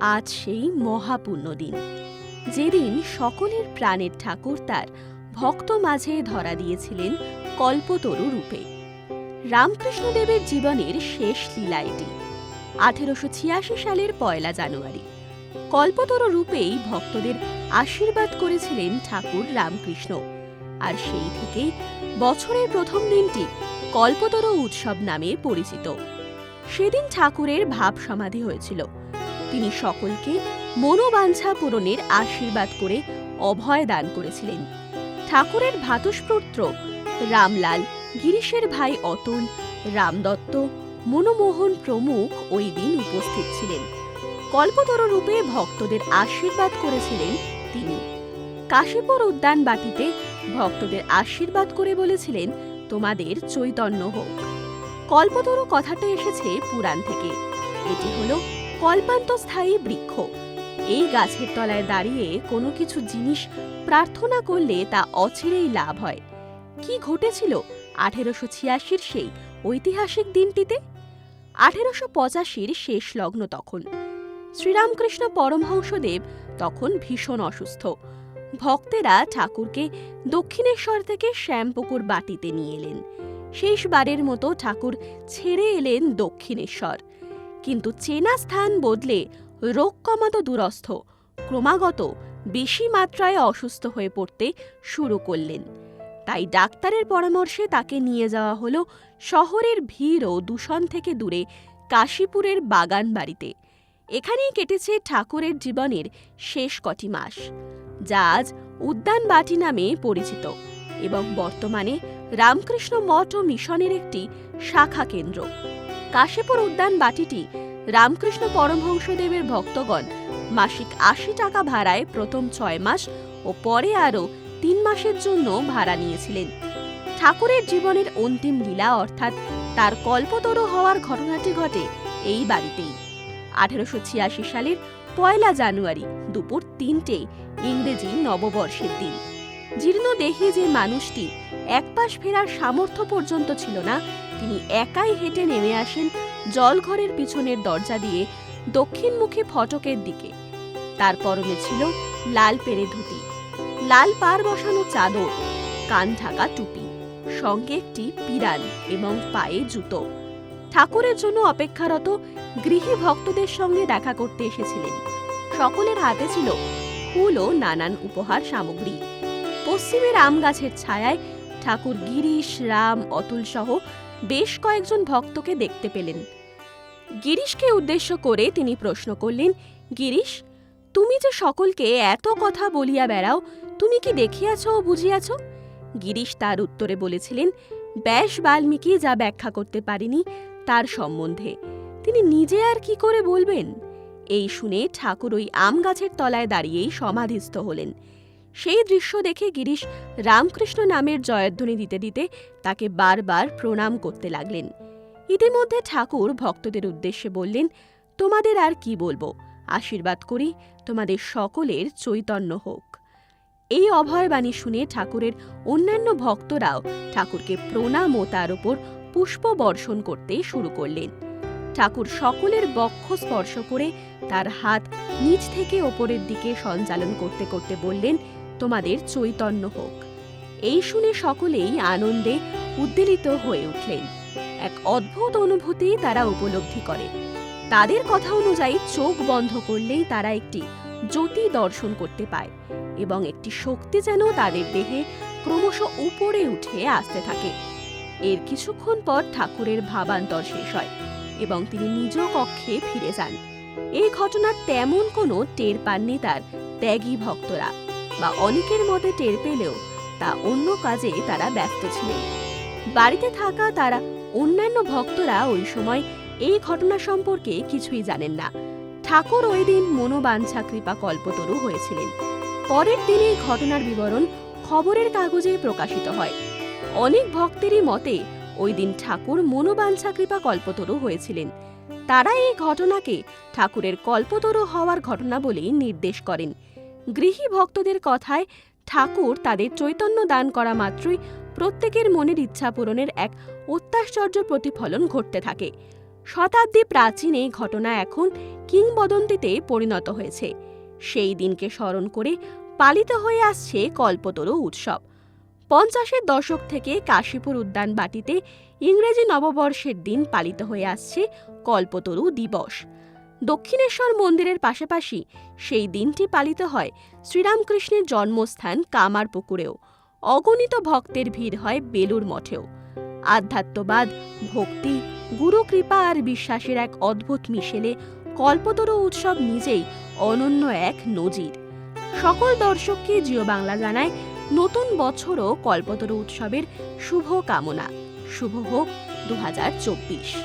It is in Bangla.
আজ সেই মহাপুণ্য দিন যেদিন সকলের প্রাণের ঠাকুর তার ভক্ত মাঝে ধরা দিয়েছিলেন কল্পতরু রূপে। রামকৃষ্ণদেবের জীবনের শেষ লীলা এটি। আঠেরোশো ছিয়াশি সালের পয়লা জানুয়ারি। কল্পতরু রূপেই ভক্তদের আশীর্বাদ করেছিলেন ঠাকুর রামকৃষ্ণ। আর সেই থেকেই বছরের প্রথম দিনটি কল্পতরু উৎসব নামে পরিচিত। সেদিন ঠাকুরের ভাব সমাধি হয়েছিল। তিনি সকলকে মনোবাঞ্ছা পূরণের আশীর্বাদ করে অভয় দান করেছিলেন। ঠাকুরের ভ্রাতুষ্পুত্র রামলাল, গিরিশের ভাই অতুল, রামদত্ত, মনমোহন প্রমুখ ওই দিন উপস্থিত ছিলেন। কল্পতরু রূপে ভক্তদের আশীর্বাদ করেছিলেন তিনি। কাশীপুর উদ্যান বাটিতে ভক্তদের আশীর্বাদ করে বলেছিলেন, তোমাদের চৈতন্য হোক। কল্পতরু কথাটা এসেছে পুরাণ থেকে। এটি হলো কল্পান্তস্থায়ী বৃক্ষ। এই গাছের তলায় দাঁড়িয়ে কোনো কিছু জিনিস প্রার্থনা করলে তা অচিরেই লাভ হয়। কি ঘটেছিল আঠেরোশো ছিয়াশির সেই ঐতিহাসিক দিনটিতে? আঠেরোশো পঁচাশির শেষ লগ্ন তখন। শ্রীরামকৃষ্ণ পরমহংসদেব তখন ভীষণ অসুস্থ। ভক্তেরা ঠাকুরকে দক্ষিণেশ্বর থেকে শ্যামপুকুর বাটিতে নিয়ে এলেন। শেষবারের মতো ঠাকুর ছেড়ে এলেন দক্ষিণেশ্বর। কিন্তু চেনা স্থান বদলে রোগ কমাতো দূরস্থ। ক্রমাগত বেশি মাত্রায় অসুস্থ হয়ে পড়তে শুরু করলেন। তাই ডাক্তারের পরামর্শে তাকে নিয়ে যাওয়া হলো শহরের ভিড় ও দূষণ থেকে দূরে কাশীপুরের বাগান বাড়িতে এখানেই কেটেছে ঠাকুরের জীবনের শেষ কটি মাস, যা আজ উদ্যান বাটি নামে পরিচিত এবং বর্তমানে রামকৃষ্ণ মঠ ও মিশনের একটি শাখা কেন্দ্র। কাশীপুর উদ্যান বাটিটি রামকৃষ্ণ পরমহংসদেবের ভক্তগণ মাসিক আশি টাকা ভাড়ায় প্রথম ছয় মাস ও পরে আরও তিন মাসের জন্য ভাড়া নিয়েছিলেন। ঠাকুরের জীবনের অন্তিম লীলা অর্থাৎ তার কল্পতরু হওয়ার ঘটনাটি ঘটে এই বাড়িতেই। আঠেরোশো ছিয়াশি সালের পয়লা জানুয়ারি দুপুর তিনটে ইংরেজি নববর্ষের দিন। জীর্ণদেহী যে মানুষটি একপাশ ফেরার সামর্থ্য পর্যন্ত ছিল না তিনি একাই হেঁটে নেমে আসেন জলঘরের পিছনের দরজা দিয়ে দক্ষিণমুখী ফটকের দিকে। তার পরনে ছিল লাল পেরে ধুতি, লাল পার বসানো চাদর, কান ঢাকা টুপি, সঙ্গে একটি পিরান এবং পায়ে জুতো। ঠাকুরের জন্য অপেক্ষারত গৃহী ভক্তদের সঙ্গে দেখা করতে এসেছিলেন। সকলের হাতে ছিল ফুল ও নানান উপহার সামগ্রী। পশ্চিমের আম গাছের ছায়ায় ঠাকুর গিরিশ, রাম অতুল সহ বেশ কয়েকজন ভক্তকে দেখতে পেলেন। গিরিশকে উদ্দেশ্য করে তিনি প্রশ্ন করলেন, গিরিশ, তুমি যে সকলকে এত কথা বলিয়া বেড়াও, তুমি কি দেখিয়াছ ও বুঝিয়াছ? গিরিশ তার উত্তরে বলেছিলেন, ব্যাস বাল্মীকি যা ব্যাখ্যা করতে পারিনি তার সম্বন্ধে। তিনি নিজে আর কি করে বলবেন? এই শুনে ঠাকুর ওই আম গাছের তলায় দাঁড়িয়েই সমাধিস্থ হলেন। সেই দৃশ্য দেখে গিরিশ রামকৃষ্ণ নামের জয়ধ্বনি দিতে দিতে তাকে বারবার প্রণাম করতে লাগলেন। ইতিমধ্যে ঠাকুর ভক্তদের উদ্দেশ্যে বললেন, তোমাদের আর কি বলব? আশীর্বাদ করি, তোমাদের সকলের চৈতন্য হোক। এই অভয়বাণী শুনে ঠাকুরের অন্যান্য ভক্তরাও ঠাকুরকে প্রণাম ও তার উপর পুষ্প বর্ষণ করতে শুরু করলেন। ঠাকুর সকলের বক্ষ স্পর্শ করে তার হাত নিচ থেকে ওপরের দিকে সঞ্চালন করতে করতে বললেন তোমাদের চৈতন্য হোক। এই শুনে সকলেই আনন্দে উদ্বেলিত হয়ে উঠলেন। এক অদ্ভুত অনুভূতি তারা উপলব্ধি করে। তাদের কথা অনুযায়ী চোখ বন্ধ করলেই তারা একটি জ্যোতি দর্শন করতে পায় এবং একটি শক্তি যেন তাদের দেহে ক্রমশ উপরে উঠে আসতে থাকে। এর কিছুক্ষণ পর ঠাকুরের ভাবান্তর শেষ হয় এবং তিনি নিজ কক্ষে ফিরে যান। এই ঘটনার তেমন কোনো টের পাননি তার ত্যাগী ভক্তরা। বা অনেকের মধ্যে টের পেলেও তা অন্য কাজে তারা ব্যস্ত ছিলেন। বাড়িতে থাকা তারা অন্যান্য ভক্তরা ওই সময় এই ঘটনা সম্পর্কে কিছুই জানেন না। ঠাকুর ওই দিন মনোবাঞ্ছা, কৃপা, কল্পতরু হয়েছিলেন। পরের দিন ঘটনার বিবরণ খবরের কাগজে প্রকাশিত হয়। অনেক ভক্তেরই মতে ওই দিন ঠাকুর মনোবাঞ্ছা, কৃপা, কল্পতরু হয়েছিলেন। তারা এই ঘটনাকে ঠাকুরের কল্পতরু হওয়ার ঘটনা বলেই নির্দেশ করেন। গৃহী ভক্তদের কথায় ঠাকুর তাদের চৈতন্য দান করা মাত্রই প্রত্যেকের মনের ইচ্ছা পূরণের এক অত্যাশ্চর্য প্রতিফলন ঘটতে থাকে। শতাব্দী প্রাচীন এই ঘটনা এখন কিংবদন্তিতে পরিণত হয়েছে। সেই দিনকে স্মরণ করে পালিত হয়ে আসছে কল্পতরু উৎসব। পঞ্চাশের দশক থেকে কাশীপুর উদ্যান বাটিতে ইংরেজি নববর্ষের দিন পালিত হয়ে আসছে কল্পতরু দিবস। দক্ষিণেশ্বর মন্দিরের পাশাপাশি সেই দিনটি পালিত হয় শ্রীরামকৃষ্ণের জন্মস্থান কামারপুকুরেও। অগণিত ভক্তের ভিড় হয় বেলুর মঠেও। আধ্যাত্মবাদ, ভক্তি গুরু কৃপা আর বিশ্বাসের এক অদ্ভুত মিশেলে কল্পতরু উৎসব নিজেই অনন্য এক নজির। সকল দর্শককে জিও বাংলা জানায়, নতুন বছরও কল্পতরু উৎসবের শুভ কামনা। শুভ হোক দু হাজার চব্বিশ।